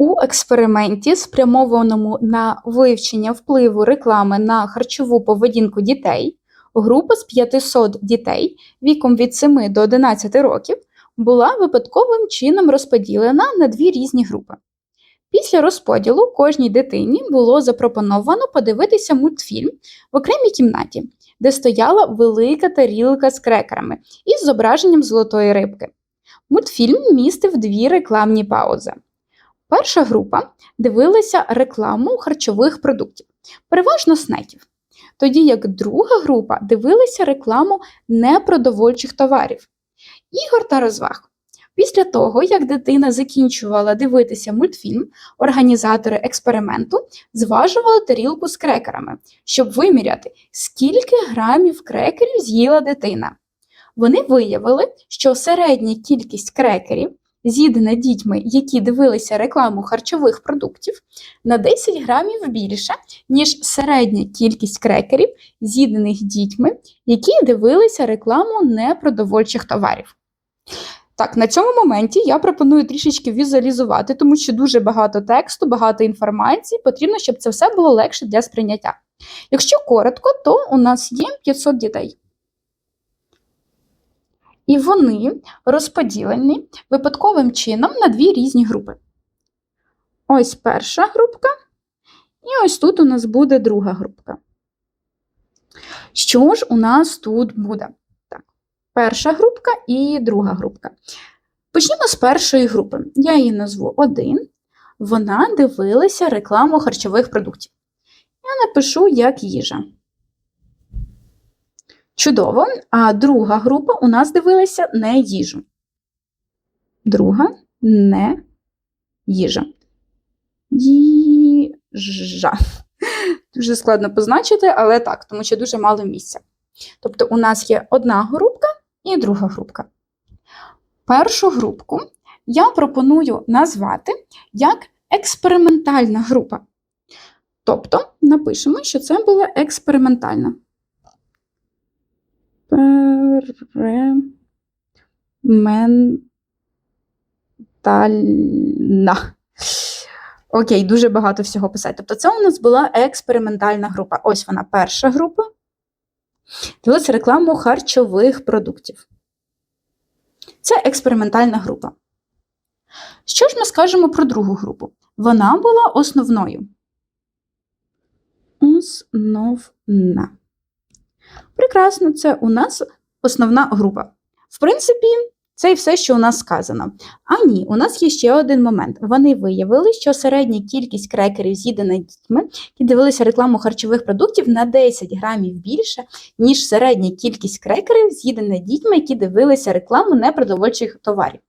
У експерименті, спрямованому на вивчення впливу реклами на харчову поведінку дітей, група з 500 дітей віком від 7 до 11 років була випадковим чином розподілена на дві різні групи. Після розподілу кожній дитині було запропоновано подивитися мультфільм в окремій кімнаті, де стояла велика тарілка з крекерами із зображенням золотої рибки. Мультфільм містив дві рекламні паузи. Перша група дивилася рекламу харчових продуктів, переважно снеків, тоді як друга група дивилася рекламу непродовольчих товарів, ігор та розваг. Після того, як дитина закінчувала дивитися мультфільм, організатори експерименту зважували тарілку з крекерами, щоб виміряти, скільки грамів крекерів з'їла дитина. Вони виявили, що середня кількість крекерів, з'їдена дітьми, які дивилися рекламу харчових продуктів, на 10 грамів більше, ніж середня кількість крекерів, з'їдених дітьми, які дивилися рекламу непродовольчих товарів. Так, на цьому моменті я пропоную трішечки візуалізувати, тому що дуже багато тексту, багато інформації, потрібно, щоб це все було легше для сприйняття. Якщо коротко, то у нас є 500 дітей. І вони розподілені випадковим чином на дві різні групи. Ось перша групка, і ось тут у нас буде друга групка. Що ж у нас тут буде? Так, Перша групка і друга групка. Почнімо з першої групи. Я її назву 1. Вона дивилася рекламу харчових продуктів. Я напишу як їжа. Чудово. А друга група у нас дивилася не їжу. Друга не їжа. Їжа. Дуже складно позначити, але так, тому що дуже мало місця. Тобто, у нас є одна групка і друга групка. Першу групку я пропоную назвати як експериментальна група. Тобто, напишемо, що це була експериментальна. Перементальна. Окей, дуже багато всього писати. Тобто, це у нас була експериментальна група. Ось вона перша група. Дивилася рекламу харчових продуктів. Це експериментальна група. Що ж ми скажемо про другу групу? Вона була основною. Основна. Прекрасно, це у нас основна група. В принципі, це і все, що у нас сказано. А ні, у нас є ще один момент. Вони виявили, що середня кількість крекерів, з'їдена дітьми, які дивилися рекламу харчових продуктів на 10 грамів більше, ніж середня кількість крекерів, з'їдена дітьми, які дивилися рекламу непродовольчих товарів.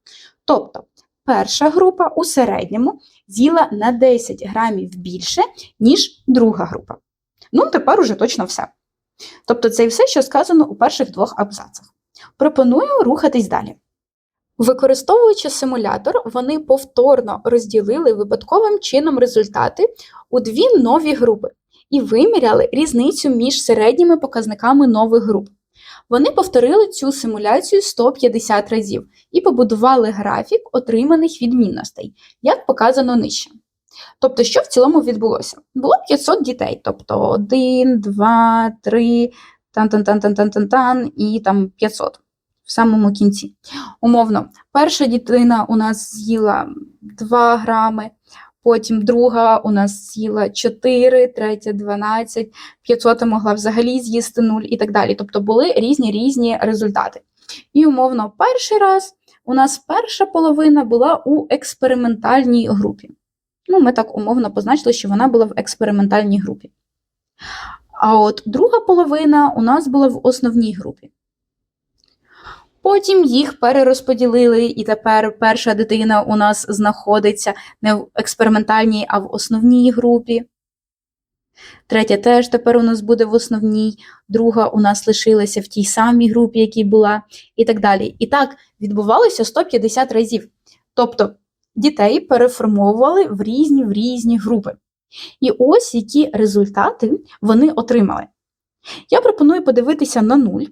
Тобто, перша група у середньому з'їла на 10 грамів більше, ніж друга група. Ну, тепер уже точно все. Тобто, це і все, що сказано у перших двох абзацах. Пропоную рухатись далі. Використовуючи симулятор, вони повторно розділили випадковим чином результати у дві нові групи і виміряли різницю між середніми показниками нових груп. Вони повторили цю симуляцію 150 разів і побудували графік отриманих відмінностей, як показано нижче. Тобто, що в цілому відбулося? Було 500 дітей, тобто 1, 2, 3, тан-тан-тан-тан-тан-тан і там 500 в самому кінці. Умовно, перша дитина у нас з'їла 2 грами, потім друга у нас з'їла 4, третя 12, 500 могла взагалі з'їсти 0 і так далі. Тобто були різні різні результати. І умовно, перший раз у нас перша половина була у експериментальній групі. Ну, ми так умовно позначили, що вона була в експериментальній групі. А от друга половина у нас була в основній групі. Потім їх перерозподілили, і тепер перша дитина у нас знаходиться не в експериментальній, а в основній групі. Третя теж тепер у нас буде в основній, друга у нас лишилася в тій самій групі, якій була, і так далі. І так відбувалося 150 разів. Тобто дітей переформовували в різні в різні групи. І ось які результати вони отримали. Я пропоную подивитися на нуль.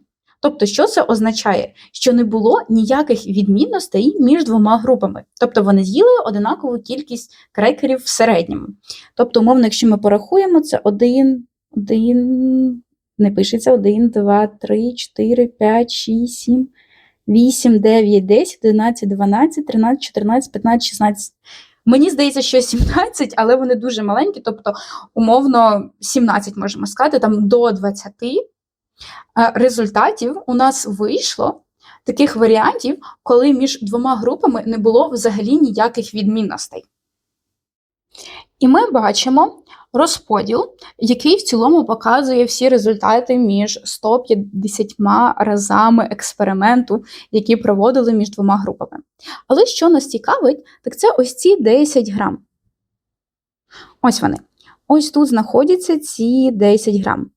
Тобто, що це означає? Що не було ніяких відмінностей між двома групами. Тобто вони з'їли одинакову кількість крекерів в середньому. Тобто, умовно, якщо ми порахуємо, це 1, 1, не пишеться 1, 2, 3, 4, 5, 6, 7, 8, 9, 10, 11, 12, 13, 14, 15, 16. Мені здається, що 17, але вони дуже маленькі, тобто, умовно, 17 можемо сказати, там до 20 е, результатів у нас вийшло таких варіантів, коли між двома групами не було взагалі ніяких відмінностей. І ми бачимо розподіл, який в цілому показує всі результати між 150 разами експерименту, які проводили між двома групами. Але що нас цікавить, так це ось ці 10 грам. Ось вони. Ось тут знаходяться ці 10 грам.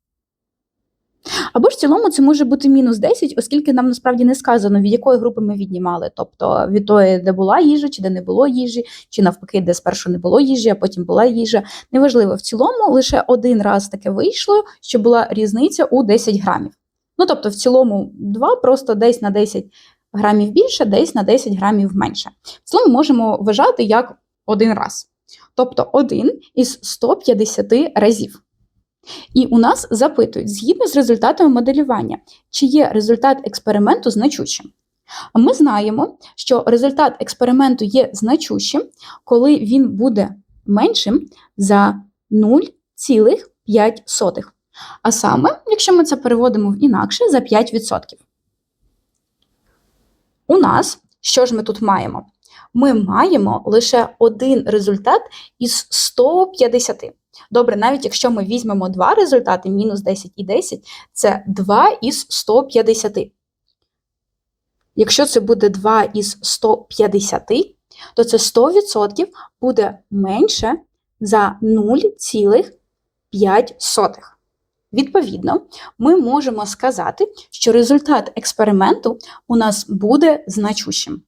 Або ж в цілому це може бути мінус 10, оскільки нам насправді не сказано, від якої групи ми віднімали. Тобто від тої, де була їжа, чи де не було їжі, чи навпаки, де спершу не було їжі, а потім була їжа. Неважливо, в цілому лише один раз таке вийшло, що була різниця у 10 грамів. Ну, тобто, в цілому 2 просто десь на 10 грамів більше, десь на 10 грамів менше. В цілому можемо вважати як один раз. Тобто один із 150 разів. І у нас запитують, згідно з результатами моделювання, чи є результат експерименту значущим. Ми знаємо, що результат експерименту є значущим, коли він буде меншим за 0,5. А саме, якщо ми це переводимо в інакше, за 5%. У нас, що ж ми тут маємо? Ми маємо лише один результат із 150. Добре, навіть якщо ми візьмемо два результати, мінус 10 і 10, це 2 із 150. Якщо це буде 2 із 150, то це 100% буде менше за 0,5. Відповідно, ми можемо сказати, що результат експерименту у нас буде значущим.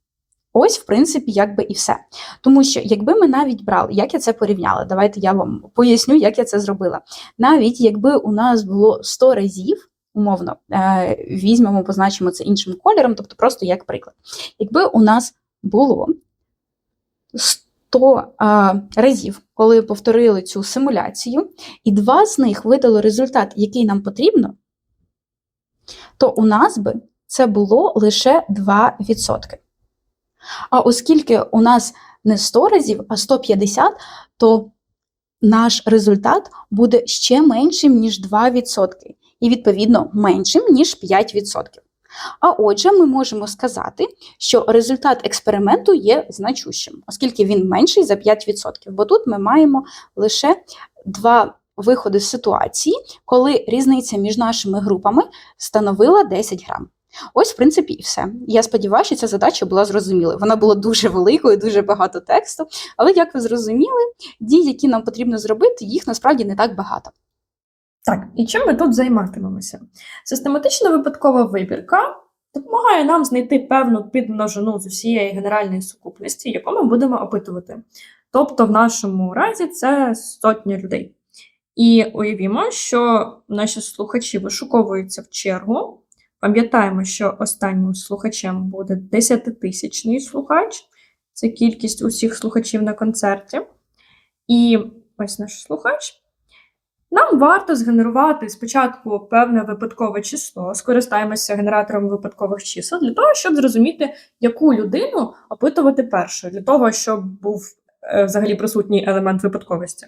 Ось, в принципі, якби і все. Тому що, якби ми навіть брали, як я це порівняла, давайте я вам поясню, як я це зробила. Навіть якби у нас було 100 разів, умовно, е, візьмемо, позначимо це іншим кольором, тобто просто як приклад. Якби у нас було 100 е, разів, коли повторили цю симуляцію, і два з них видали результат, який нам потрібно, то у нас би це було лише 2%. А оскільки у нас не 100 разів, а 150, то наш результат буде ще меншим, ніж 2%, і, відповідно, меншим, ніж 5%. А отже, ми можемо сказати, що результат експерименту є значущим, оскільки він менший за 5%. Бо тут ми маємо лише два виходи з ситуації, коли різниця між нашими групами становила 10 грам. Ось, в принципі, і все. Я сподіваюся, що ця задача була зрозумілою. Вона була дуже великою, дуже багато тексту. Але, як ви зрозуміли, дій, які нам потрібно зробити, їх насправді не так багато. Так, і чим ми тут займатимемося? Систематична випадкова вибірка допомагає нам знайти певну підмножину з усієї генеральної сукупності, яку ми будемо опитувати. Тобто, в нашому разі це сотня людей. І уявімо, що наші слухачі вишуковуються в чергу. Пам'ятаємо, що останнім слухачем буде 10-тисячний слухач, це кількість усіх слухачів на концерті. І ось наш слухач. Нам варто згенерувати спочатку певне випадкове число, скористаємося генератором випадкових чисел, для того, щоб зрозуміти, яку людину опитувати першою, для того, щоб був е, взагалі присутній елемент випадковості.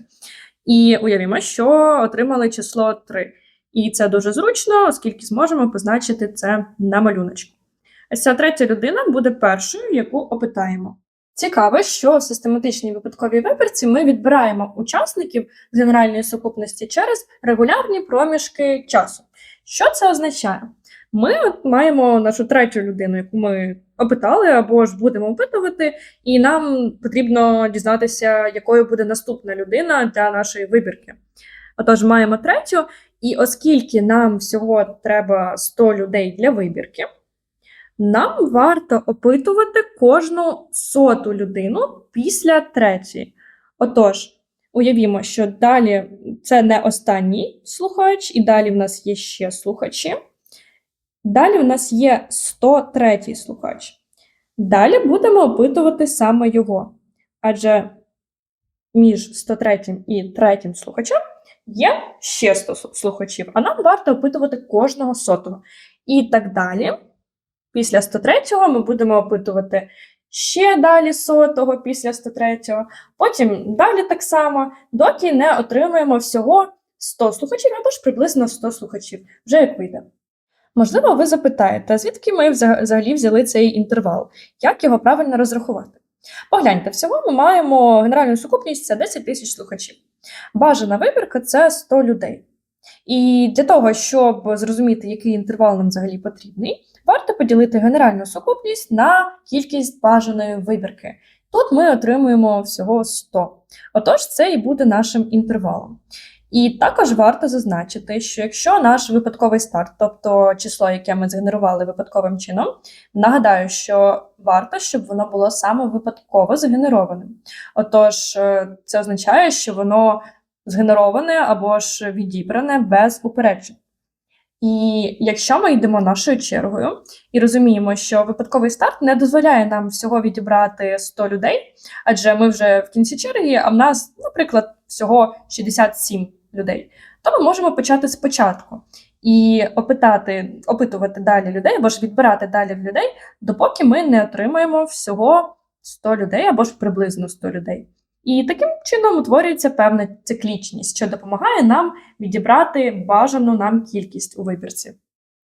І уявімо, що отримали число 3. І це дуже зручно, оскільки зможемо позначити це на малюночку. Ось ця третя людина буде першою, яку опитаємо. Цікаво, що в систематичній випадковій вибірці ми відбираємо учасників з генеральної сукупності через регулярні проміжки часу. Що це означає? Ми от маємо нашу третю людину, яку ми опитали або ж будемо опитувати, і нам потрібно дізнатися, якою буде наступна людина для нашої вибірки. Отож, маємо третю, і оскільки нам всього треба 100 людей для вибірки, нам варто опитувати кожну соту людину після третьої. Отож, уявімо, що далі це не останній слухач, і далі в нас є ще слухачі. Далі у нас є 103 слухач. Далі будемо опитувати саме його. Адже між 103 і 3 слухачем є ще 100 слухачів, а нам варто опитувати кожного сотого. І так далі. Після 103-го ми будемо опитувати ще далі сотого після 103-го, потім далі так само, доки не отримаємо всього 100 слухачів або ж приблизно 100 слухачів, вже як вийде. Можливо, ви запитаєте, звідки ми взагалі взяли цей інтервал, як його правильно розрахувати? Погляньте, всього ми маємо генеральну сукупність це 10 тисяч слухачів. Бажана вибірка це 100 людей. І для того, щоб зрозуміти, який інтервал нам взагалі потрібний, варто поділити генеральну сукупність на кількість бажаної вибірки. Тут ми отримуємо всього 100. Отож, це і буде нашим інтервалом. І також варто зазначити, що якщо наш випадковий старт, тобто число, яке ми згенерували випадковим чином, нагадаю, що варто, щоб воно було саме випадково згенерованим. Отож, е, це означає, що воно згенероване або ж відібране без упереджень. І якщо ми йдемо нашою чергою і розуміємо, що випадковий старт не дозволяє нам всього відібрати 100 людей, адже ми вже в кінці черги, а в нас, наприклад, всього 67 людей, то ми можемо почати спочатку і опитати, опитувати далі людей або ж відбирати далі людей, допоки ми не отримаємо всього 100 людей або ж приблизно 100 людей. І таким чином утворюється певна циклічність, що допомагає нам відібрати бажану нам кількість у вибірці.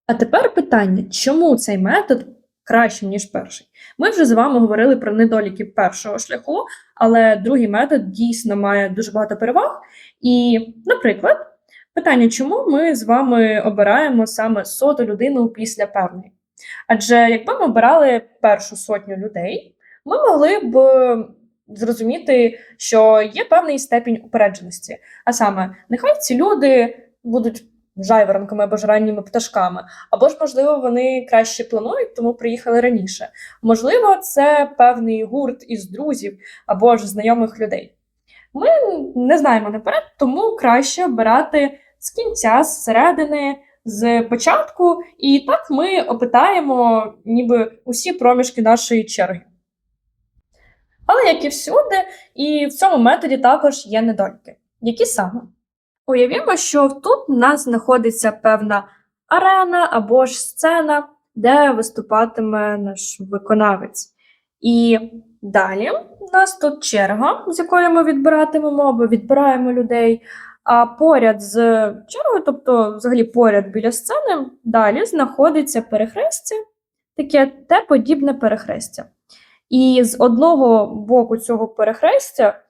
А тепер питання, чому цей метод краще, ніж перший? Ми вже з вами говорили про недоліки першого шляху, але другий метод дійсно має дуже багато переваг. І, наприклад, питання, чому ми з вами обираємо саме соту людину після певної? Адже якби ми обирали першу сотню людей, ми могли б зрозуміти, що є певний степінь упередженості. А саме, нехай ці люди будуть жайворонками або ж ранніми пташками, або ж, можливо, вони краще планують, тому приїхали раніше. Можливо, це певний гурт із друзів або ж знайомих людей. Ми не знаємо наперед, тому краще обирати з кінця, з середини, з початку, і так ми опитаємо ніби усі проміжки нашої черги. Але як і всюди, і в цьому методі також є недоліки. Які саме? Уявімо, що тут у нас знаходиться певна арена або ж сцена, де виступатиме наш виконавець. І далі у нас тут черга, з якої ми відбиратимемо або відбираємо людей. А поряд з чергою, тобто, взагалі поряд біля сцени, далі знаходиться перехрестя, таке Т-подібне перехрестя. І з одного боку цього перехрестя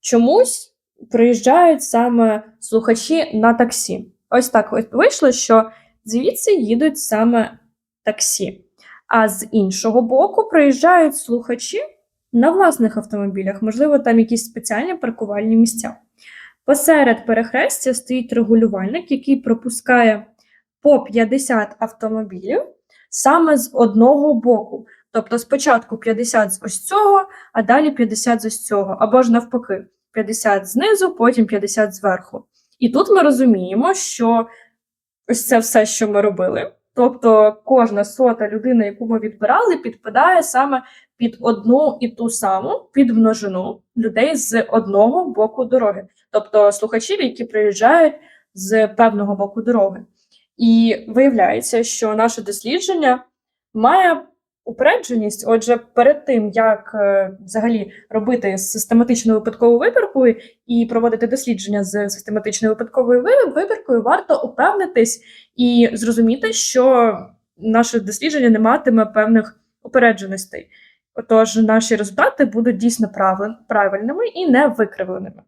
чомусь приїжджають саме слухачі на таксі. Ось так вийшло, що звідси їдуть саме таксі. А з іншого боку приїжджають слухачі на власних автомобілях, можливо, там якісь спеціальні паркувальні місця. Посеред перехрестя стоїть регулювальник, який пропускає по 50 автомобілів саме з одного боку. Тобто спочатку 50 з ось цього, а далі 50 з ось цього, або ж навпаки, 50 знизу, потім 50 зверху. І тут ми розуміємо, що ось це все, що ми робили. Тобто кожна сота людина, яку ми відбирали, підпадає саме під одну і ту саму підмножину людей з одного боку дороги, тобто слухачів, які приїжджають з певного боку дороги. І виявляється, що наше дослідження має упередженість. Отже, перед тим як е, взагалі робити систематичну випадкову вибірку і проводити дослідження з систематичною випадковою ви- вибіркою, варто упевнитись і зрозуміти, що наше дослідження не матиме певних упередженостей. Отож, наші результати будуть дійсно правильними і не викривленими.